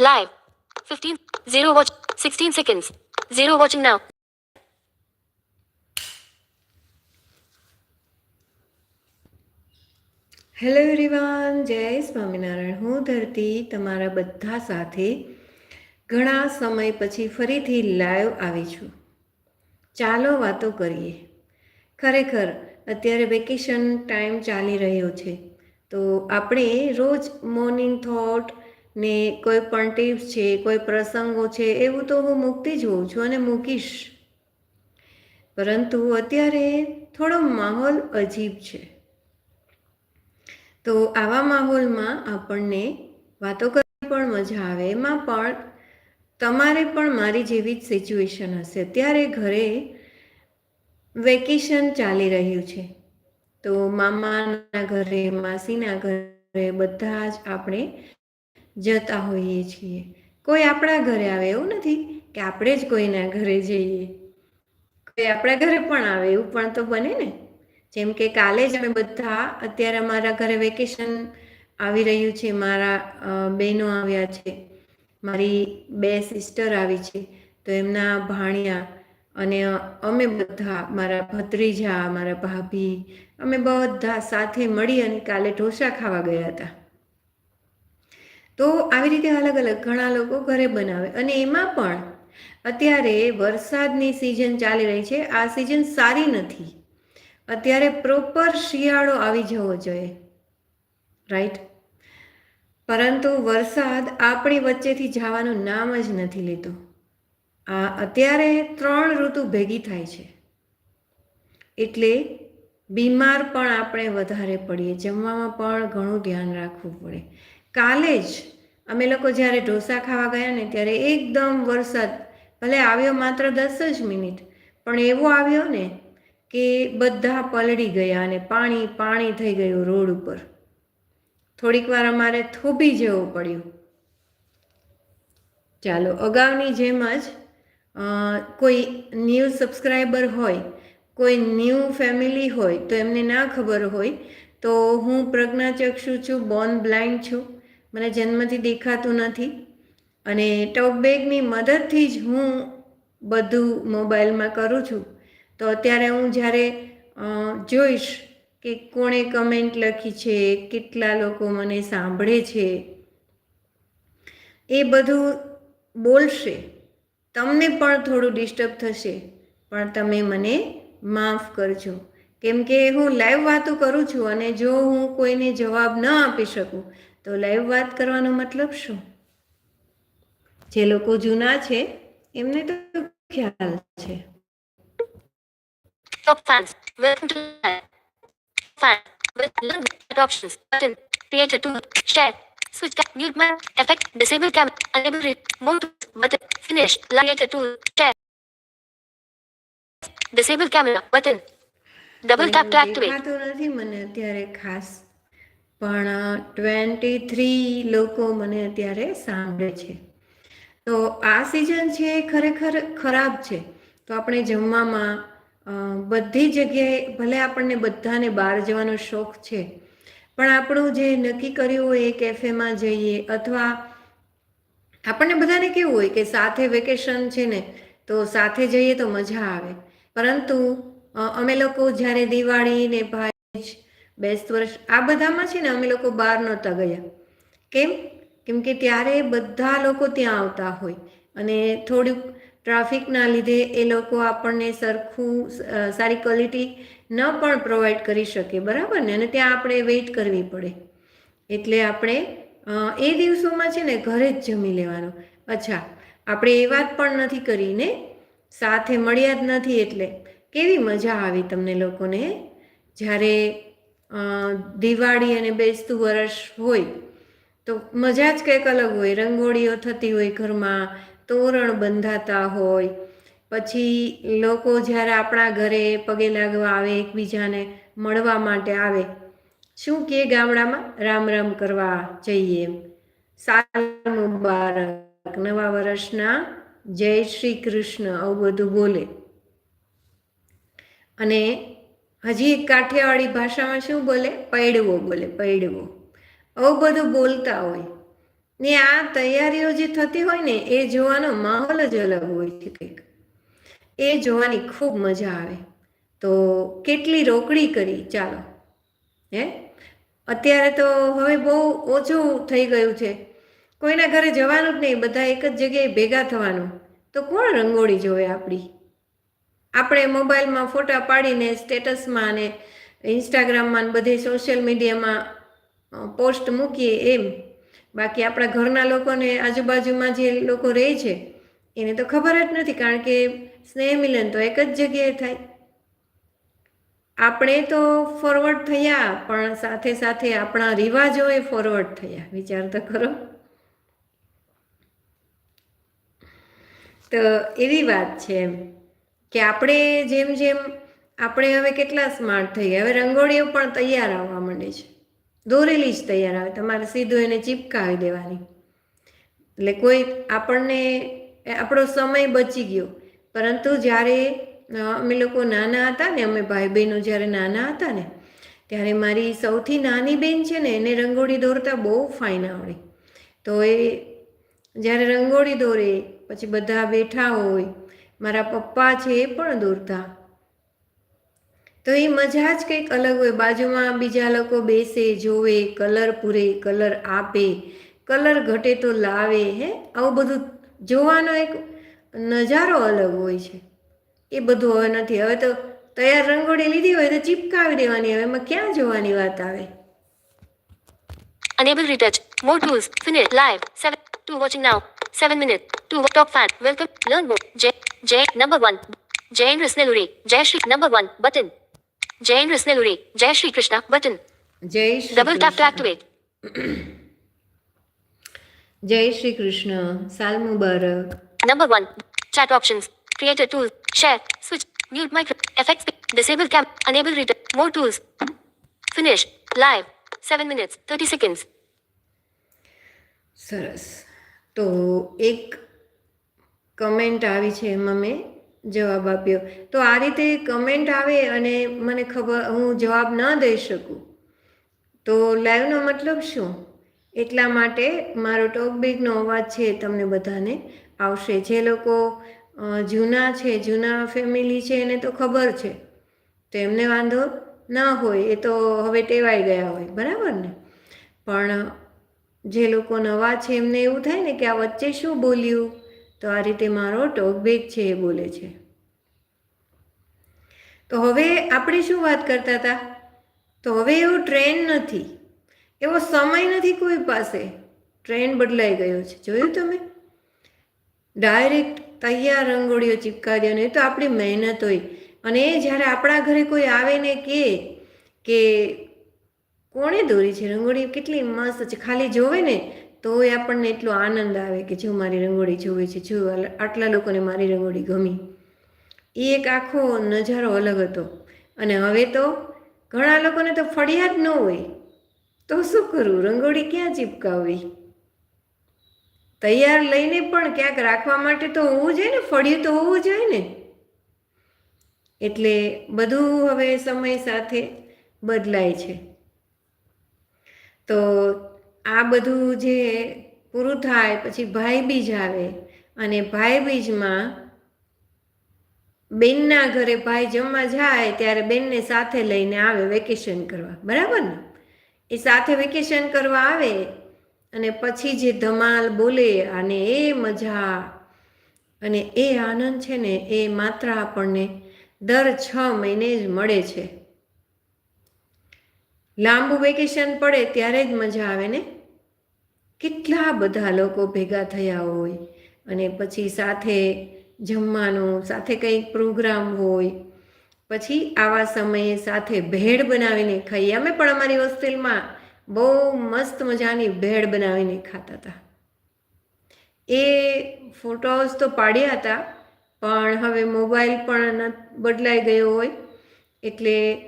Live. 15. 0 watch. 16 seconds. 0 watching now. Hello everyone જય સ્વામિનારાયણ હું ધરતી તમારા બધા સાથે ઘણા સમય પછી ફરીથી લાઈવ આવી છું ચાલો વાતો કરીએ ખરેખર અત્યારે વેકેશન ટાઈમ ચાલી રહ્યો છે તો આપણે રોજ મોર્નિંગ થોટ ને કોઈ પણ ટિપ્સ છે, કોઈ પ્રસંગો છે, એવું તો હું મૂકતી જ હોઉં છું અને મૂકીશ. પરંતુ અત્યારે થોડો માહોલ અજીબ છે. તો આવા માહોલમાં આપણને વાતો કરવી પણ મજા આવે, એમાં પણ તમારે પણ મારી જેવી જ સિચ્યુએશન હશે. અત્યારે ઘરે વેકેશન ચાલી રહ્યું છે. તો મામાના ઘરે, માસીના ઘરે બધા જ આપણે જતા હોઈએ છીએ. કોઈ આપણા ઘરે આવે એવું નથી કે આપણે જ કોઈના ઘરે જઈએ. કોઈ આપણા ઘરે પણ આવે એવું પણ તો બને ને. જેમ કે કાલે જ અમે બધા અત્યારે અમારા ઘરે વેકેશન આવી રહ્યું છે, મારા બહેનો આવ્યા છે. મારી બે સિસ્ટર આવી છે, તો એમના ભાણિયા અને અમે બધા, મારા ભત્રીજા, મારા ભાભી, અમે બધા સાથે મળી અને કાલે ઢોસા ખાવા ગયા હતા. તો આવી રીતે અલગ અલગ ઘણા લોકો ઘરે બનાવે. અને એમાં પણ અત્યારે વરસાદની સિઝન ચાલી રહી છે. આ સિઝન સારી નથી. અત્યારે પ્રોપર શિયાળો આવી જવો જોઈએ. રાઈટ પરંતુ વરસાદ આપણી વચ્ચેથી જવાનું નામ જ નથી લેતો. આ અત્યારે ત્રણ ઋતુ ભેગી થાય છે. એટલે બીમાર પણ આપણે વધારે પડીએ. જમવામાં પણ ઘણું ધ્યાન રાખવું પડે. કાલે જ અમે લોકો જ્યારે ઢોસા ખાવા ગયા ને ત્યારે એકદમ વરસાદ, ભલે આવ્યો માત્ર દસ જ મિનિટ, પણ એવો આવ્યો ને કે બધા પલળી ગયા અને પાણી પાણી થઈ ગયું રોડ ઉપર. થોડીક વાર અમારે થોભી જવું પડ્યું. ચાલો, અગાઉની જેમ જ કોઈ ન્યૂ સબસ્ક્રાઈબર હોય, કોઈ ન્યૂ ફેમિલી હોય, તો એમને ના ખબર હોય, તો હું પ્રજ્ઞાચક્ષુ છું, બોર્ન બ્લાઇન્ડ છું. મને જન્મથી દેખાતું નથી. અને ટોપ બેગની મદદથી જ હું બધું મોબાઈલમાં કરું છું. તો અત્યારે હું જ્યારે જોઈશ કે કોણે કમેન્ટ લખી છે, કેટલા લોકો મને સાંભળે છે, એ બધું બોલશે. તમને પણ થોડું ડિસ્ટર્બ થશે, પણ તમે મને માફ કરજો. કેમ કે હું લાઈવ વાતો કરું છું અને જો હું કોઈને જવાબ ન આપી શકું તો લાઈવ વાત કરવાનો મતલબ શું જે લોકો જૂના છે એમને તો ખ્યાલ છે Top fans. Welcome to live. Fan. With learn with options. Button. Create a tool. Share. Switch cap. Mute my effect. Disable camera. Enable it. Mode. Button. Finish. Create a tool. Share. Disable camera. Button. Double tap to activate. દેખાતું નથી મને અત્યારે ખાસ પણ twenty three લોકો મને અત્યારે સાંભળે છે. તો આ સિઝન છે ખરેખર ખરાબ છે. તો આપણે જમવામાં બધી જગ્યાએ ભલે આપણને બધાને બહાર જવાનો શોખ છે, પણ આપણું જે નક્કી કર્યું હોય એ કેફેમાં જઈએ અથવા આપણને બધાને કેવું હોય કે સાથે વેકેશન છે ને, તો સાથે જઈએ તો મજા આવે. પરંતુ અમે લોકો જ્યારે દિવાળી ને ભાઈ બેસ્ત વર્ષ. આ બધામાં છે ને અમે લોકો બહાર નહોતા ગયા. કેમ? કેમ કે ત્યારે બધા લોકો ત્યાં આવતા હોય. અને થોડુંક ટ્રાફિકના લીધે એ લોકો આપણને સરખું સારી ક્વોલિટી ન પણ પ્રોવાઈડ કરી શકે, બરાબર ને? અને ત્યાં આપણે વેઇટ કરવી પડે. એટલે આપણે એ દિવસોમાં છે ને ઘરે જ જમી લેવાનું. અચ્છા, આપણે એ વાત પણ નથી કરીને સાથે મળ્યા જ નથી એટલે. કેવી મજા આવી તમને લોકોને? જ્યારે દિવાળી અને બેસતું વરસ હોય, તો મજા જ કંઈક અલગ હોય. રંગોળીઓ થતી હોય ઘરમાં, તોરણ બંધાતા હોય, પછી લોકો જ્યારે આપણા ઘરે પગે લાગવા આવે, એકબીજાને મળવા માટે આવે, શું કે ગામડામાં? રામ રામ કરવા જઈએ સાલ મુબારક નવા વર્ષના જય શ્રી કૃષ્ણ, આવું બધું બોલે. અને હજી કાઠિયાવાડી ભાષામાં શું બોલે? પૈડવો બોલે, પૈડવો. આવું બધું બોલતા હોય. ને આ તૈયારીઓ જે થતી હોય ને, એ જોવાનો માહોલ જ અલગ હોય છે કંઈક. એ જોવાની ખૂબ મજા આવે. તો કેટલી રોકડી કરી, ચાલો. હે? અત્યારે તો હવે બહુ ઓછું થઈ ગયું છે. કોઈના ઘરે જવાનું જ નહીં, બધા એક જ જગ્યાએ ભેગા થવાનું. તો કોણ રંગોળી જોવે આપણી? આપણે મોબાઈલમાં ફોટા પાડીને સ્ટેટસમાં અને ઇન્સ્ટાગ્રામમાં બધે સોશિયલ મીડિયામાં પોસ્ટ મૂકીએ એમ. બાકી આપણા ઘરના લોકોને આજુબાજુમાં જે લોકો રહે છે, એને તો ખબર જ નથી કારણ કે સ્નેહ મિલન તો એક જ જગ્યાએ થાય. આપણે તો ફોરવર્ડ થયા, પણ સાથે સાથે આપણા રિવાજો એ ફોરવર્ડ થયા. વિચાર તો કરો. તો એવી વાત છે એમ. કે આપણે જેમ જેમ આપણે હવે કેટલા સ્માર્ટ થઈ ગયા. હવે રંગોળીઓ પણ તૈયાર આવવા માંડે છે. દોરેલી જ તૈયાર આવે. તમારે સીધું એને ચીપકાવી દેવાની. એટલે કોઈ આપણને આપણો સમય બચી ગયો. પરંતુ જ્યારે અમે લોકો નાના હતા ને, અમે ભાઈ બહેનો જ્યારે નાના હતા ને, ત્યારે મારી સૌથી નાની બેન છે ને, એને રંગોળી દોરતા બહુ ફાઇન આવડે. તો એ, જ્યારે રંગોળી દોરે, પછી બધા બેઠા હોય મારા પપ્પા છે એ પણ દોરતા તો એ મજા જ કંઈક અલગ હોય બાજુમાં બીજા લોકો બેસે, જોવે, કલર પૂરે, કલર આપે, કલર ઘટે તો લાવે, હે આવું બધું જોવાનો એક નજારો અલગ હોય છે એ બધું હવે નથી હવે તો તૈયાર રંગોળી લીધી હોય તો ચીપકાવી દેવાની હવે એમાં ક્યાં જોવાની વાત આવે Enable retouch. More tools. Finish. Live. 7. To watching now. 7 minutes. To top fan. Welcome. Learn more. J. J. Number 1. Jai Risneluri. Jai Shri. Number 1. Button. Jai Risneluri. Jai Shri Krishna. Button. જય Shri Double tap to Krishna. activate. જય શ્રી કૃષ્ણ સાલ મુબારક Number 1. Chat options. Create a tool. Share. Switch. Mute micro. Effects. Disable cam. Enable retouch. More tools. Finish. Live. 7 minutes. 30 seconds. સરસ તો એક comment આવી છે એમાં મેં જવાબ આપ્યો. તો આ રીતે કમેન્ટ આવે અને મને ખબર, હું જવાબ ન દઈ શકું. તો લાઈવનો મતલબ શું? એટલા માટે મારો ટોકબેગનો અવાજ છે તમને બધાને આવશે. જે લોકો જૂના છે, જૂના ફેમિલી છે એને તો ખબર છે. તો એમને વાંધો ન હોય, એ તો હવે ટેવાઈ ગયા હોય, બરાબર ને? પણ જે લોકો નવા છે એમને એવું થાય ને કે આ વચ્ચે શું બોલ્યું? તો આ રીતે મારો ટોકબેક છે એ બોલે છે. તો હવે આપણે શું વાત કરતા હતા? તો હવે એવો ટ્રેન નથી. એવો સમય નથી કોઈ પાસે. ટ્રેન બદલાઈ ગયો છે. જોયું તમે? ડાયરેક્ટ તૈયાર રંગોળીઓ ચીપકાવી ને તો આપણી મહેનત હોય. અને એ જ્યારે આપણા ઘરે કોઈ આવે ને કે કે કોણે દોરી છે? રંગોળી કેટલી મસ્ત છે. ખાલી જોવે ને તો એ આપણને એટલો આનંદ આવે કે જો મારી રંગોળી જોવે છે, જો આટલા- લોકોને મારી રંગોળી ગમી. એ એક આખો નજારો અલગ હતો. અને હવે તો ઘણા લોકોને તો ફળિયાદ ન હોય. તો શું કરવું રંગોળી ક્યાં ચીપકાવવી? તૈયાર લઈને પણ ક્યાંક રાખવા માટે તો હોવું જોઈએ ને? ફળિયું તો હોવું જોઈએ ને? એટલે બધું હવે સમય સાથે બદલાય છે. તો આ બધું જે પૂરું થાય, પછી ભાઈ બીજ આવે અને ભાઈ બીજમાં બેનના ઘરે ભાઈ જમવા જાય, ત્યારે બેનને સાથે લઈને આવે વેકેશન કરવા. બરાબર ને? એ સાથે વેકેશન કરવા આવે અને પછી જે ધમાલ બોલે અને એ મજા અને એ આનંદ છે ને, એ માત્ર આપણને દર છ મહિને જ મળે છે. લાંબુ વેકેશન પડે ત્યારે જ મજા આવે ને? કેટલા બધા લોકો ભેગા થયા હોય અને પછી સાથે જમવાનું, સાથે કંઈક પ્રોગ્રામ હોય. પછી આવા સમયે સાથે ભેળ બનાવીને ખાઈએ. અમે પણ અમારી હોસ્ટેલમાં બહુ મસ્ત મજાની ભેળ બનાવીને ખાતા હતા. એ ફોટોસ તો પાડ્યા હતા, પણ હવે મોબાઈલ પણ બદલાઈ ગયો હોય. એટલે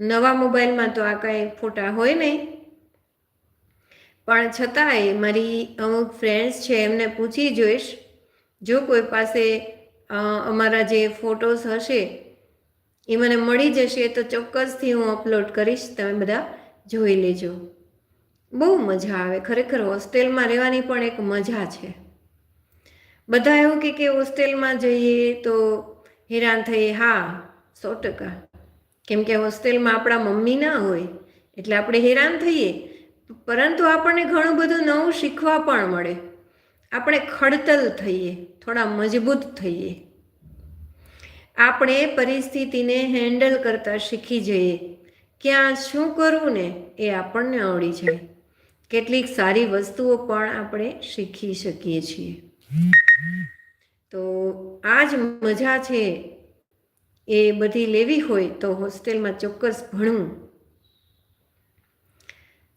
નવા મોબાઈલમાં તો આ કાંઈ ફોટા હોય નહીં. પણ છતાંય મારી અમુક ફ્રેન્ડ્સ છે, એમને પૂછી જોઈશ. જો કોઈ પાસે અમારા જે ફોટોસ હશે, એ મને મળી જશે તો ચોક્કસથી હું અપલોડ કરીશ. તમે બધા જોઈ લેજો. બહુ મજા આવે. ખરેખર હોસ્ટેલમાં રહેવાની પણ એક મજા છે. બધા એવું કે કે હોસ્ટેલમાં જઈએ તો હેરાન થઈએ. હા, સો ટકા. કેમ કે હોસ્ટેલમાં આપણા મમ્મી ના હોય, એટલે આપણે હેરાન થઈએ. પરંતુ આપણને ઘણું બધું નવું શીખવા પણ મળે. આપણે ખડતલ થઈએ, થોડા મજબૂત થઈએ. આપણે પરિસ્થિતિને હેન્ડલ કરતાં શીખી જઈએ. ક્યાં શું કરવું ને એ આપણને આવડી જાય. કેટલીક સારી વસ્તુઓ પણ આપણે શીખી શકીએ છીએ. તો આ જ મજા છે એ બધી લેવી હોય તો હોસ્ટેલમાં ચોક્કસ ભણવું.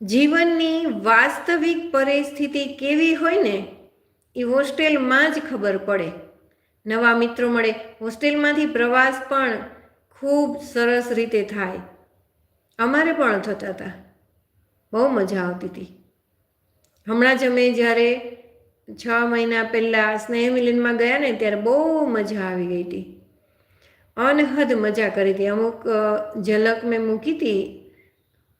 જીવનની વાસ્તવિક પરિસ્થિતિ કેવી હોય ને, એ હોસ્ટેલમાં જ ખબર પડે. નવા મિત્રો મળે, હોસ્ટેલમાંથી પ્રવાસ પણ ખૂબ સરસ રીતે થાય. અમારે પણ થતા હતા. બહુ મજા આવતી હતી. હમણાં જ અમે જ્યારે છ મહિના પહેલાં સ્નેહ મિલનમાં ગયા ને, ત્યારે બહુ મજા આવી ગઈ હતી. અનહદ મજા કરી હતી. અમુક ઝલક મેં મૂકી હતી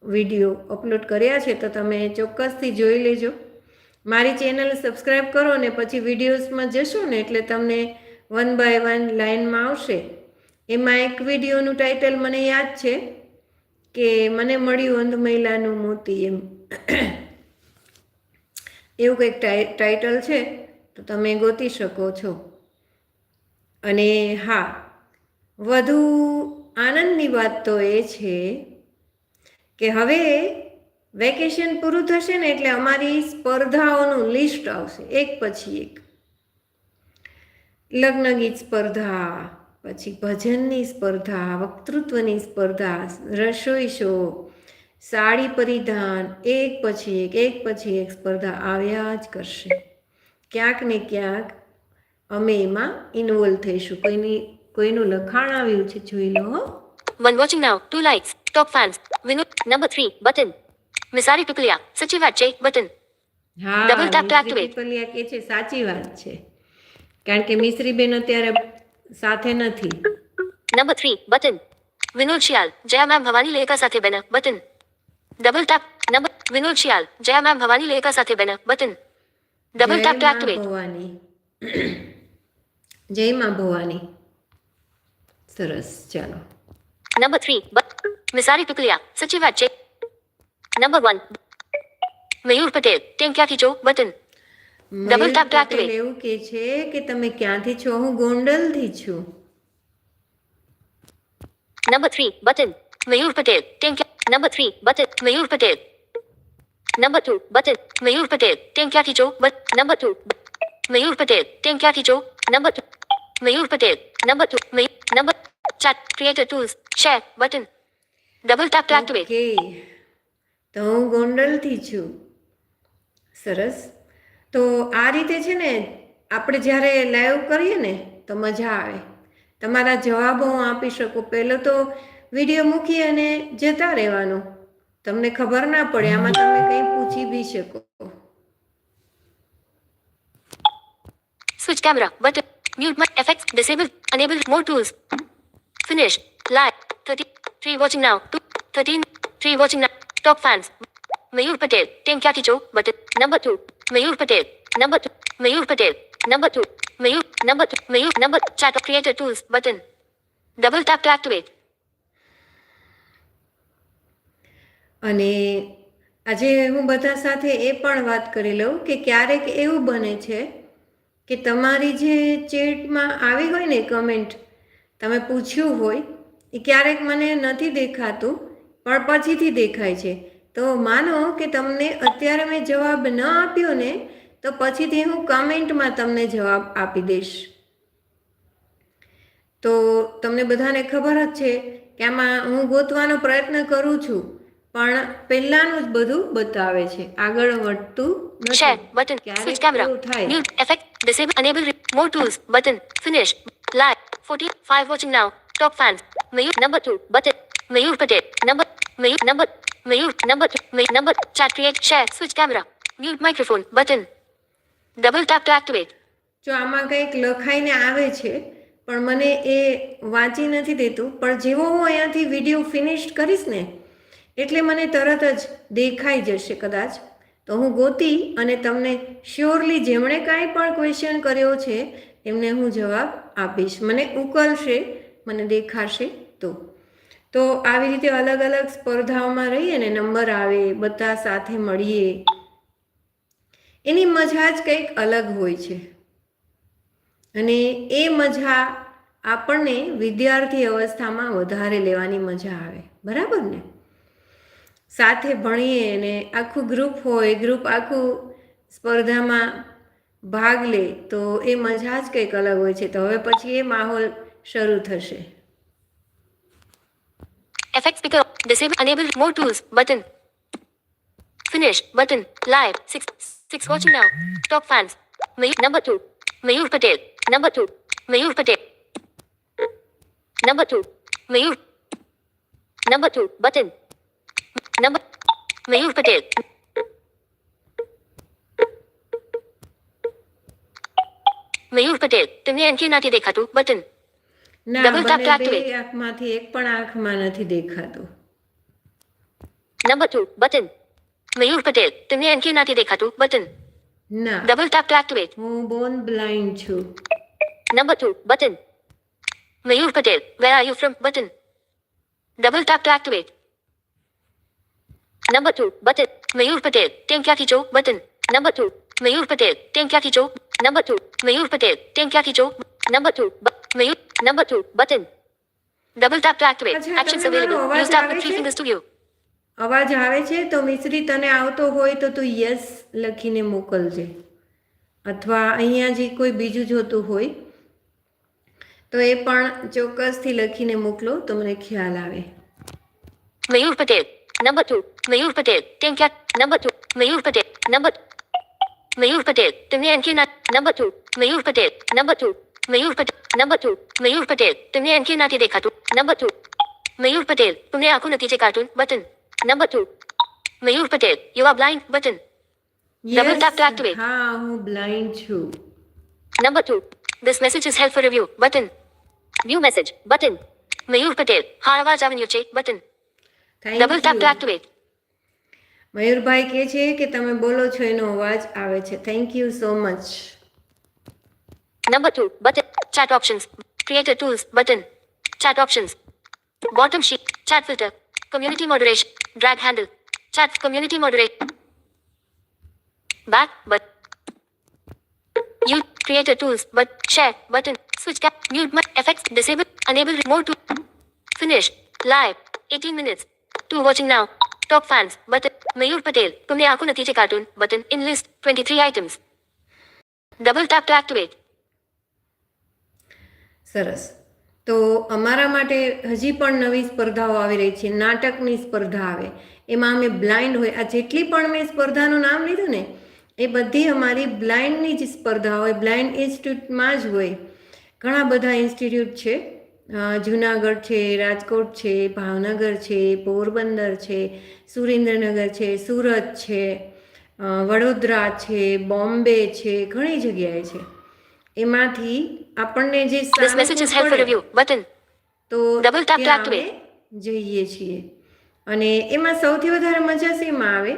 વીડિયો અપલોડ કર્યા છે તો તમે ચોક્કસથી જોઈ લેજો. મારી ચેનલ સબસ્ક્રાઈબ કરો ને પછી વિડીયોઝમાં જશો ને એટલે તમને વન બાય વન લાઇનમાં આવશે. એમાં એક વિડીયોનું ટાઇટલ મને યાદ છે કે મને મળ્યું અંધ મહિલાનું મોતી એમ. એવું કંઈક ટાઇટલ છે તો તમે ગોતી શકો છો. અને હા, વધુ આનંદની વાત તો એ છે કે હવે વેકેશન પૂરું થશે ને એટલે અમારી સ્પર્ધાઓનું લિસ્ટ આવશે. એક પછી એક. લગ્ન ગીત સ્પર્ધા, પછી ભજનની સ્પર્ધા, વક્તૃત્વની સ્પર્ધા, રસોઈ શો, સાડી પરિધાન, એક પછી એક એક પછી એક સ્પર્ધા આવ્યા જ કરશે. ક્યાંક ને ક્યાંક અમે એમાં ઇન્વોલ્વ થઈશું. કોઈની, કોઈનું લખાણ આવ્યું છે જોઈ લો હો. One watching now. Two likes. Top fans. Vinod. Number three. Button. Misari. Sachivat J. Button. હા Double tap to Mishri activate. Pipaliya કે છે સાચી વાત છે કારણ કે મિશ્રી બેન અત્યારે સાથે નથી Number three. Button. Vinod Shial. Jaya Ma'am Bhavani Leka Sathe Bena. Button. Double tap. Number. Vinod Shial. Jaya Ma'am Bhavani Leka Sathe Bena. Button. Double જય tap to માં activate. ભવાની જય માં ભવાની સરસ ચાલો Number three. But. Misari Pikulia. Sachivat J. Number one. Mayur Patel. Tenkya Kicho. Button. Double Mayur tap to activate. એવું કે છે કે તમે ક્યાંથી છો હું ગોંડલથી છું Number three. Button. Mayur Patel. Tenkya. Number three. Button. Mayur Patel. Number two. Button. Mayur Patel. Tenkya Kicho. But. Number two. Mayur Patel. Tenkya Kicho. Number two. Mayur Patel. Number two. May. Number. Chat. Creator tools. Button. Double tap to activate. Okay તો હું ગોંડલથી છું સરસ તો આ રીતે છે ને આપણે જ્યારે લાઈવ કરીએ ને તો મજા આવે તમારા જવાબો હું આપી શકું પહેલો તો વીડિયો મૂકી અને જતા રહેવાનું તમને ખબર ના પડે આમાં તમે કંઈ પૂછી બી શકો Switch camera. Button. Mute my effects. Disable. Enable more tools. Finish. Live. 30. 3 watching now. 2. 13. 3 watching now. Top fans. Mayur Patel. 10 Kati Cho. But Number 2. Mayur Patel. Number 2. Mayur Patel. Number 2. Mayur. Number 2. Mayur. Number. Chat. Creator tools. Button. Double tap to activate. અને આજે હું બધા સાથે એ પણ વાત કરી લઉં કે ક્યારેક એવું બને છે કે તમારી જે ચેટમાં આવી હોય ને કમેન્ટ તમે પૂછ્યું હોય એ ક્યારેક મને નથી દેખાતું પણ પછીથી દેખાય છે તો માનો કે તમને અત્યારે મેં જવાબ ન આપ્યો ને તો પછીથી હું કમેન્ટમાં તમને જવાબ આપી દઈશ તો તમને બધાને ખબર જ છે કે આમાં હું ગોતવાનો પ્રયત્ન કરું છું પણ પહેલાનું જ બધું બતાવે છે આગળ વધતું Share. નથી Button. ક્યારેક મ્યુટ ઇફેક્ટ ડિસેબલ થાય more tools button finish re- More tools. Button. Finish. Live. 14. 5 watching now. Top fans. Mayur. Number 2. Button. Mayur Patel. Number. Mayur. Number. Mayur. Number 2. May, number. Chat. Create. Share. Switch camera. Mute microphone. Button. Double tap to activate. જો આમાં કંઈક લખાઈને આવે છે પણ મને એ વાંચી નથી દેતું પણ જેવો હું અહીંયાથી વીડિયો ફિનિશ કરીશ ને એટલે મને તરત જ દેખાઈ જશે કદાચ તો હું ગોતી અને તમને શ્યોરલી જેમણે કાંઈ પણ ક્વેશ્ચન કર્યો છે એમને હું જવાબ આપીશ મને ઉકલશે મને દેખાશે તો. તો આવી રીતે અલગ અલગ સ્પર્ધાઓમાં રહીએ ને નંબર આવે, બધા સાથે મળીએ. એની મજા જ કંઈક અલગ હોય છે. અને એ મજા આપણને વિદ્યાર્થી અવસ્થામાં વધારે લેવાની મજા આવે. બરાબર ને? સાથે ભણીએ ને આખું ગ્રુપ હોય, ગ્રુપ આખું સ્પર્ધામાં ભાગ લે તો એ મજા જ કંઈક અલગ હોય છે. તો હવે પછી એ માહોલ શરૂ થશે Effect speaker. Disable. Enable more tools. Button. Finish. Button. Live. Six. Six. Watching now. Top fans. Mayur. Number two. Mayur Patel. Number two. Mayur Patel. Number two. Mayur. Number two. Button. Number. Mayur Patel. મયુર પટેલ તમને અંકે નથી દેખાતું button ના મને બે આંખમાંથી એક પણ આંખમાં નથી દેખાતું. નંબર 2 બટન મયુર પટેલ તમને એમ કે નથી દેખાતું બટન ના. ડબલ ટેપ ટુ એક્ટિવેટ હું બોન બ્લાઇન્ડ છું. Number 2 button Mayur Patel where are you from button double tap to activate number 2 button Mayur Patel તેમ ક્યાંથી જો બટન નંબર 2 મયુર પટેલ તેમ ક્યાંથી જો નંબર 2 મયુર પટેલ તેમ ક્યાંથી જો number 2 Layer number two button. Double tap to activate. Actions available. Use tap with three fingers to view. અવાજ આવે છે? તો મિશ્રી તને આવતો હોય તો તું યસ લખીને મોકલજે. અથવા અહીંયા જે કોઈ બીજું જોતું હોય તો એ પણ ચોક્કસથી લખીને મોકલો. તો મને ખ્યાલ આવે. મયુર પટેલ નંબર ટુ મયુર પટેલ તેમ ક્યાં number two Mayur Patel number Mayur Patel તમે એમ કે number two Mayur Patel number two Mayur Patel number two Mayur Patel તમને અંકે નથી દેખાતું નંબર ટુ મયુર પટેલ તમને આખું નથી છે cartoon button number two Mayur Patel you are blind button double tap to activate. હા હું બ્લાઇન્ડ છું number two This message is held for review button view message button Mayur Patel હા અવાજ આવ્યો છે button double tap to. Activate મયુરભાઈ કહે છે કે તમે બોલો છો એનો અવાજ આવે છે. Thank you so much Number two, button, chat options, creator tools, button, chat options, bottom sheet, chat filter, community moderation, drag handle, chat, community moderate, back, but, you, creator tools, but, share, button, switch cap, mute, effects, disable, enable, more to, finish, live, 18 minutes, two watching now, Top fans, but, Mayur Patel, तुमने आंखों नतीजे cartoon, button, in list, 23 items, double tap to activate. સરસ. તો અમારા માટે હજી પણ નવી સ્પર્ધાઓ આવી રહી છે, નાટકની સ્પર્ધા આવે. એમાં અમે બ્લાઇન્ડ હોય, આ જેટલી પણ મેં સ્પર્ધાનું નામ લીધું ને, એ બધી અમારી બ્લાઇન્ડની જ સ્પર્ધા હોય, બ્લાઇન્ડ ઇન્સ્ટિટ્યૂટમાં જ હોય. ઘણા બધા ઇન્સ્ટિટ્યૂટ છે. જુનાગઢ છે, રાજકોટ છે, ભાવનગર છે, પોરબંદર છે, સુરેન્દ્રનગર છે, સુરત છે વડોદરા છે, બોમ્બે છે, ઘણી જગ્યાએ છે. એમાંથી આપણને જે This message is held review. Button. તો Double tap to activate. જઈએ છીએ અને એમાં સૌથી વધારે મજા શેમાં આવે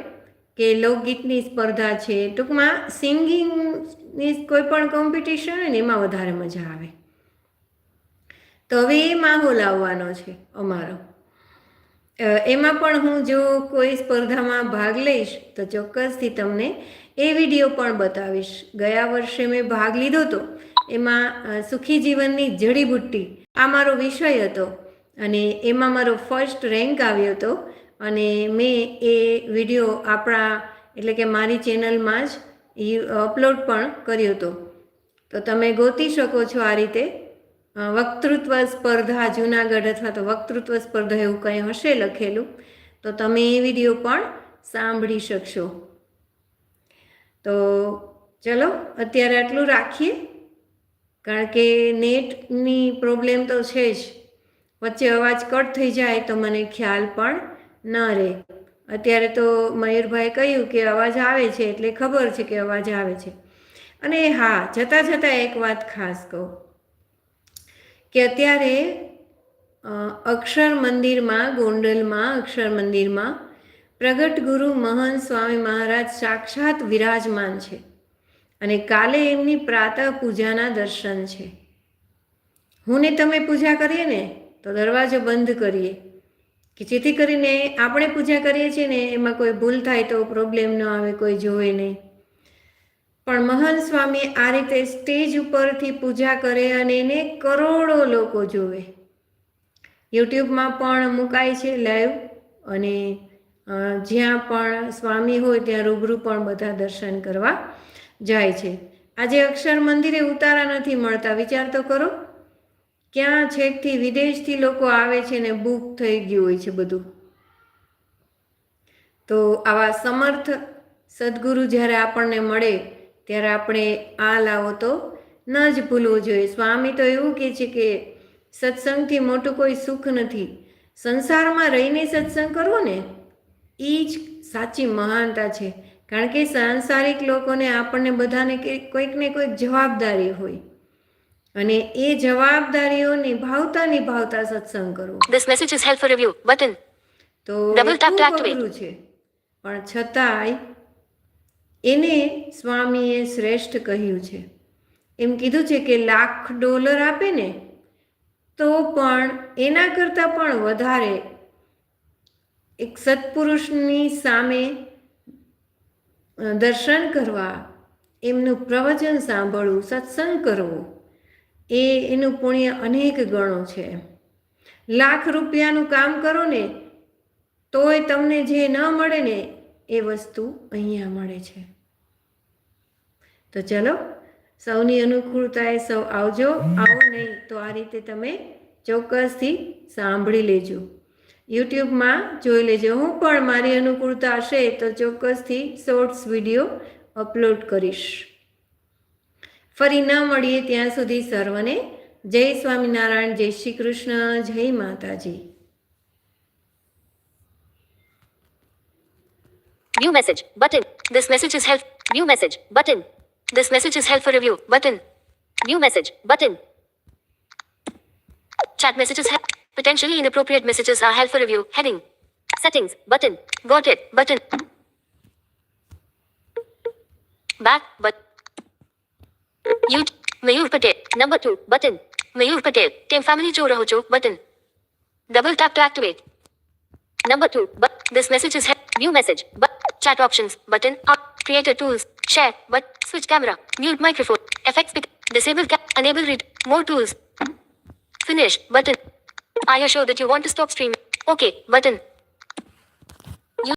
કે લોકગીતની સ્પર્ધા છે ટૂંકમાં સિંગિંગની કોઈ પણ કોમ્પિટિશન હોય ને એમાં વધારે મજા આવે તો હવે એ માહોલ આવવાનો છે અમારો એમાં પણ હું જો કોઈ સ્પર્ધામાં ભાગ લઈશ તો ચોક્કસથી તમને એ વીડિયો પણ બતાવીશ. ગયા વર્ષે મેં ભાગ લીધો હતો એમાં સુખી જીવનની જડીબુટ્ટી આ મારો વિષય હતો અને એમાં મારો ફર્સ્ટ રેન્ક આવ્યો હતો અને મેં એ વીડિયો આપણા, એટલે કે મારી ચેનલમાં જ અપલોડ પણ કર્યો હતો. તો તમે ગોતી શકો છો આ રીતે. વક્તૃત્વ સ્પર્ધા જુનાગઢ અથવા તો વક્તૃત્વ સ્પર્ધા એવું કંઈ હશે લખેલું, તો તમે એ વીડિયો પણ સાંભળી શકશો. તો ચલો, અત્યારે આટલું રાખીએ. કારણ કે નેટની પ્રોબ્લેમ તો છે જ. વચ્ચે અવાજ કટ થઈ જાય તો મને ખ્યાલ પણ ન રહે. અત્યારે તો મયુરભાઈ કહ્યું કે અવાજ આવે છે એટલે ખબર છે કે અવાજ આવે છે. અને હા, જતાં જતાં એક વાત ખાસ કહું. કે અત્યારે અક્ષર મંદિરમાં, ગોંડલમાં, અક્ષર મંદિરમાં પ્રગટ ગુરુ મહંત સ્વામી મહારાજ સાક્ષાત વિરાજમાન છે અને કાલે એમની પ્રાતઃ પૂજાના દર્શન છે. હું ને તમે પૂજા કરીએ ને, તો દરવાજો બંધ કરીએ. કે જેથી કરીને આપણે પૂજા કરીએ છીએ ને, એમાં કોઈ ભૂલ થાય તો પ્રોબ્લેમ ન આવે, કોઈ જોવે નહીં. પણ મહંત સ્વામી આ રીતે સ્ટેજ ઉપરથી પૂજા કરે અને એને કરોડો લોકો જોવે. યુટ્યુબમાં પણ મુકાય છે લાઈવ અને જ્યાં પણ સ્વામી હોય ત્યાં રૂબરૂ પણ બધા દર્શન કરવા જાય છે. આજે અક્ષર મંદિરે ઉતારા નથી મળતા. વિચાર તો કરો. ક્યાં છેકથી વિદેશથી લોકો આવે છે ને બુક થઈ ગયું હોય છે બધું. તો આવા સમર્થ સદગુરુ જ્યારે આપણને મળે, ત્યારે આપણે આ લાવો તો ન જ ભૂલવું જોઈએ. સ્વામી તો એવું કહે છે કે સત્સંગથી મોટું કોઈ સુખ નથી. સંસારમાં રહીને સત્સંગ કરવો ને એ જ સાચી મહાનતા છે. કારણ કે સાંસારિક લોકોને આપણને બધાને કોઈક ને કોઈક જવાબદારી હોય. અને એ જવાબદારીઓ નિભાવતા નિભાવતા સત્સંગ કરવો This message is held for review button. તો Double tap to activate. અઘરું છે. પણ છતાંય એને સ્વામીએ શ્રેષ્ઠ કહ્યું છે. એમ કીધું છે કે લાખ ડોલર આપે ને તો પણ એના કરતાં પણ વધારે એક સત્પુરુષની સામે દર્શન કરવા, એમનું પ્રવચન સાંભળવું, સત્સંગ કરવો, એ એનું પુણ્ય અનેક ગણો છે. લાખ રૂપિયાનું કામ કરો ને, તોય તમને જે ન મળે ને, એ વસ્તુ અહીંયા મળે છે. તો ચલો, સૌની અનુકૂળતાએ સૌ આવજો. આવો નહીં તો આ રીતે તમે ચોક્કસથી સાંભળી લેજો. યુટ્યુબમાં જોઈ લેજો હું પણ મારી અનુકૂળતા હશે તો ચોક્કસથી શોર્ટ્સ વીડિયો અપલોડ કરીશ ફરી ન મળીએ ત્યાં સુધી સર્વને જય સ્વામિનારાયણ જય શ્રી કૃષ્ણ જય માતાજી View message button. This message is held. View message button. This message is held for review button. View message button. Chat messages held. Potentially inappropriate messages are held for review. Heading. Settings button. Got it button. Back but. You Mayur Patel. Number two button. Mayur Patel. Team family jo raho jo button. Double tap to activate. Number two, but this message is he- view message, but chat options button, up, creator tools, share, but switch camera, mute microphone, effects pick, disable cap, enable read, more tools, finish button. Are you sure that you want to stop streaming? Okay button.